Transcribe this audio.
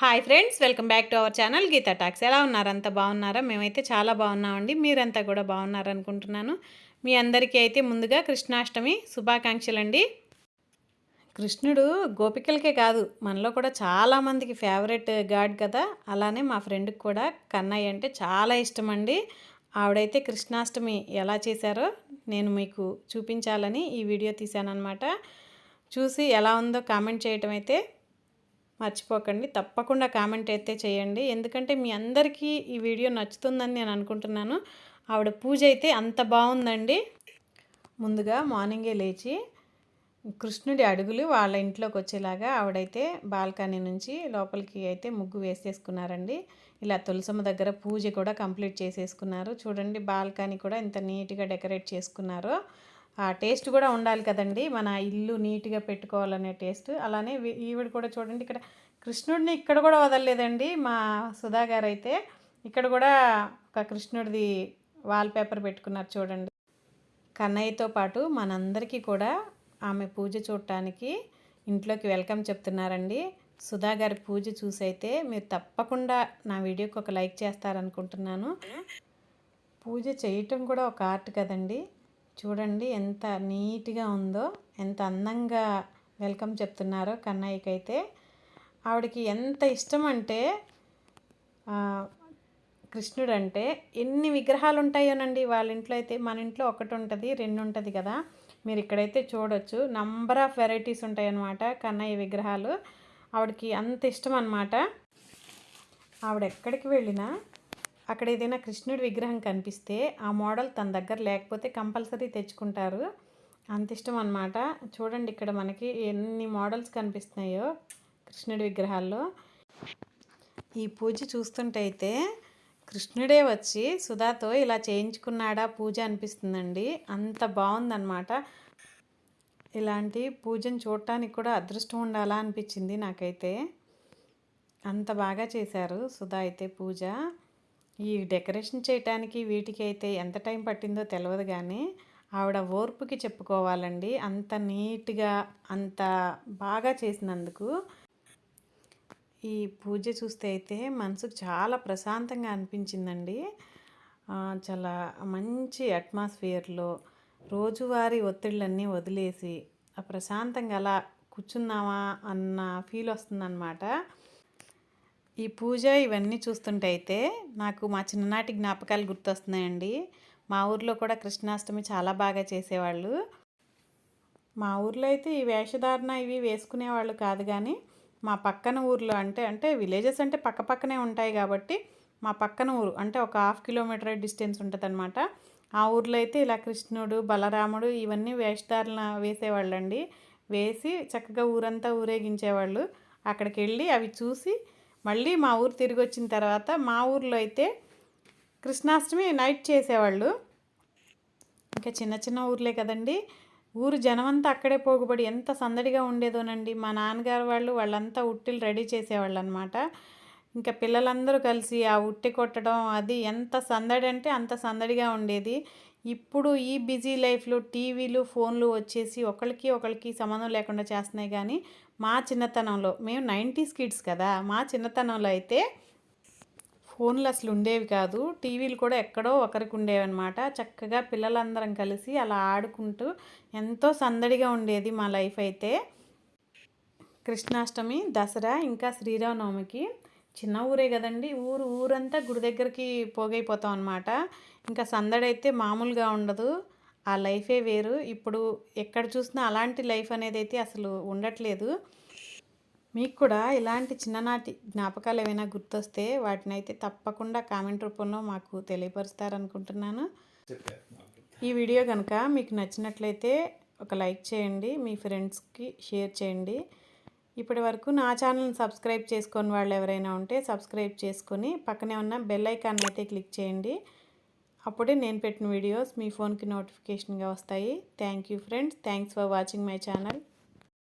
Hi friends welcome back to our channel Geetha talks ఎలా ఉన్నారు? అంత బాగున్నారా? మేమైతే చాలా బాగున్నామండి. మీరంతా కూడా బాగున్నారనుకుంటున్నాను. మీ అందరికీ అయితే ముందుగా కృష్ణాష్టమి శుభాకాంక్షలు అండి కృష్ణుడు గోపికలకే కాదు మనలో కూడా చాలామందికి ఫేవరెట్ గాడ్ కదా. అలానే మా ఫ్రెండ్కి కూడా కన్నయ్య అంటే చాలా ఇష్టం అండి ఆవిడైతే కృష్ణాష్టమి ఎలా చేశారో నేను మీకు చూపించాలని ఈ వీడియో తీశానమాట చూసి ఎలా ఉందో కామెంట్ చేయటం అయితే మర్చిపోకండి. తప్పకుండా కామెంట్ అయితే చేయండి. ఎందుకంటే మీ అందరికీ ఈ వీడియో నచ్చుతుందని నేను అనుకుంటున్నాను. ఆవిడ పూజ అయితే అంత బాగుందండి. ముందుగా మార్నింగే లేచి కృష్ణుడి అడుగులు వాళ్ళ ఇంట్లోకి వచ్చేలాగా ఆవిడైతే బాల్కనీ నుంచి లోపలికి అయితే ముగ్గు వేసేసుకున్నారండి. ఇలా తులసమ్మ దగ్గర పూజ కూడా కంప్లీట్ చేసేసుకున్నారు. చూడండి బాల్కనీ కూడా ఇంత నీట్గా డెకరేట్ చేసుకున్నారు. ఆ టేస్ట్ కూడా ఉండాలి కదండి. మన ఇల్లు నీట్గా పెట్టుకోవాలనే టేస్ట్. అలానే ఈవిడ కూడా చూడండి ఇక్కడ కృష్ణుడిని ఇక్కడ కూడా వదలలేదండి. మా సుధా గారు అయితే ఇక్కడ కూడా ఒక కృష్ణుడిది వాల్ పేపర్ పెట్టుకున్నారు చూడండి. కన్నయ్యతో పాటు మనందరికీ కూడా ఆమె పూజ చూడటానికి ఇంట్లోకి వెల్కమ్ చెప్తున్నారండి. సుధా గారి పూజ చూసైతే మీరు తప్పకుండా నా వీడియోకి ఒక లైక్ చేస్తారనుకుంటున్నాను. పూజ చేయటం కూడా ఒక ఆర్ట్ కదండి. చూడండి ఎంత నీట్గా ఉందో ఎంత అందంగా వెల్కమ్ చెప్తున్నారో కన్నయ్యకి అయితే ఆవిడకి ఎంత ఇష్టం అంటే కృష్ణుడు అంటే ఎన్ని విగ్రహాలు ఉంటాయోనండి వాళ్ళ ఇంట్లో అయితే మన ఇంట్లో ఒకటి ఉంటుంది రెండు ఉంటుంది కదా. మీరు ఇక్కడైతే చూడొచ్చు. నంబర్ ఆఫ్ వెరైటీస్ ఉంటాయన్నమాట కన్నయ్య విగ్రహాలు. ఆవిడకి అంత ఇష్టం అనమాట ఆవిడ ఎక్కడికి వెళ్ళినా అక్కడ ఏదైనా కృష్ణుడి విగ్రహం కనిపిస్తే ఆ మోడల్ తన దగ్గర లేకపోతే కంపల్సరీ తెచ్చుకుంటారు. అంత ఇష్టం అనమాట చూడండి ఇక్కడ మనకి ఎన్ని మోడల్స్ కనిపిస్తున్నాయో కృష్ణుడి విగ్రహాల్లో. ఈ పూజ చూస్తుంటే అయితే కృష్ణుడే వచ్చి సుధాతో ఇలా చేయించుకున్నాడా పూజ అనిపిస్తుందండి. అంత బాగుందన్నమాట. ఇలాంటి పూజను చూడటానికి కూడా అదృష్టం ఉండాలా అనిపించింది నాకైతే. అంత బాగా చేశారు సుధా అయితే పూజ. ఈ డెకరేషన్ చేయటానికి వీటికి అయితే ఎంత టైం పట్టిందో తెలియదు కానీ ఆవిడ ఓర్పుకి చెప్పుకోవాలండి. అంత నీట్గా అంత బాగా చేసినందుకు ఈ పూజ చూస్తే అయితే మనసుకు చాలా ప్రశాంతంగా అనిపించిందండి. చాలా మంచి అట్మాస్ఫియర్లో రోజువారీ ఒత్తిళ్ళన్నీ వదిలేసి ప్రశాంతంగా అలా కూర్చున్నామా అన్న ఫీల్ వస్తుందన్నమాట. ఈ పూజ ఇవన్నీ చూస్తుంటే అయితే నాకు మా చిన్ననాటి జ్ఞాపకాలు గుర్తొస్తున్నాయండి. మా ఊర్లో కూడా కృష్ణాష్టమి చాలా బాగా చేసేవాళ్ళు. మా ఊర్లో అయితే ఈ వేషధారణ ఇవి వేసుకునేవాళ్ళు కాదు కానీ మా పక్కన ఊర్లో అంటే అంటే విలేజెస్ అంటే పక్క పక్కనే ఉంటాయి కాబట్టి మా పక్కన ఊరు అంటే ఒక హాఫ్ కిలోమీటర్ డిస్టెన్స్ ఉంటుంది అనమాట ఆ ఊర్లో అయితే ఇలా కృష్ణుడు బలరాముడు ఇవన్నీ వేషధారణ వేసేవాళ్ళండి. వేసి చక్కగా ఊరంతా ఊరేగించేవాళ్ళు. అక్కడికి వెళ్ళి అవి చూసి మళ్ళీ మా ఊరు తిరిగి వచ్చిన తర్వాత మా ఊర్లో అయితే కృష్ణాష్టమి నైట్ చేసేవాళ్ళు. ఇంకా చిన్న చిన్న ఊర్లే కదండి. ఊరు జనమంతా అక్కడే పోగుబడి ఎంత సందడిగా ఉండేదోనండి. మా నాన్నగారు వాళ్ళు వాళ్ళంతా ఉట్టిలు రెడీ చేసేవాళ్ళు అనమాట ఇంకా పిల్లలందరూ కలిసి ఆ ఉట్టి కొట్టడం అది ఎంత సందడి అంటే అంత సందడిగా ఉండేది. ఇప్పుడు ఈ బిజీ లైఫ్లో టీవీలు ఫోన్లు వచ్చేసి ఒకరికి ఒకరికి సంబంధం లేకుండా చేస్తున్నాయి కానీ మా చిన్నతనంలో మేము నైంటీస్ కిడ్స్ కదా మా చిన్నతనంలో అయితే ఫోన్లు అసలు ఉండేవి కాదు. టీవీలు కూడా ఎక్కడో ఒకరికి ఉండేవి అనమాట చక్కగా పిల్లలందరం కలిసి అలా ఆడుకుంటూ ఎంతో సందడిగా ఉండేది మా లైఫ్ అయితే. కృష్ణాష్టమి దసరా ఇంకా శ్రీరామనవమికి చిన్న ఊరే కదండి. ఊరు ఊరంతా గుడి దగ్గరికి పోగైపోతాం అనమాట ఇంకా సందడి అయితే మామూలుగా ఉండదు. ఆ లైఫే వేరు. ఇప్పుడు ఎక్కడ చూసినా అలాంటి లైఫ్ అనేది అయితే అసలు ఉండట్లేదు. మీకు కూడా ఇలాంటి చిన్ననాటి జ్ఞాపకాలు ఏమైనా గుర్తొస్తే వాటిని అయితే తప్పకుండా కామెంట్ రూపంలో మాకు తెలియపరుస్తారనుకుంటున్నాను. ఈ వీడియో కనుక మీకు నచ్చినట్లయితే ఒక లైక్ చేయండి. మీ ఫ్రెండ్స్కి షేర్ చేయండి. ఇప్పటి వరకు నా ఛానల్ని సబ్స్క్రైబ్ చేసుకొని వాళ్ళు ఎవరైనా ఉంటే సబ్స్క్రైబ్ చేసుకొని పక్కనే ఉన్న బెల్ ఐకాన్ అయితే క్లిక్ చేయండి. అప్పుడే నేను పెట్టిన వీడియోస్ మీ ఫోన్కి నోటిఫికేషన్గా వస్తాయి. Thank you friends. Thanks for watching my channel.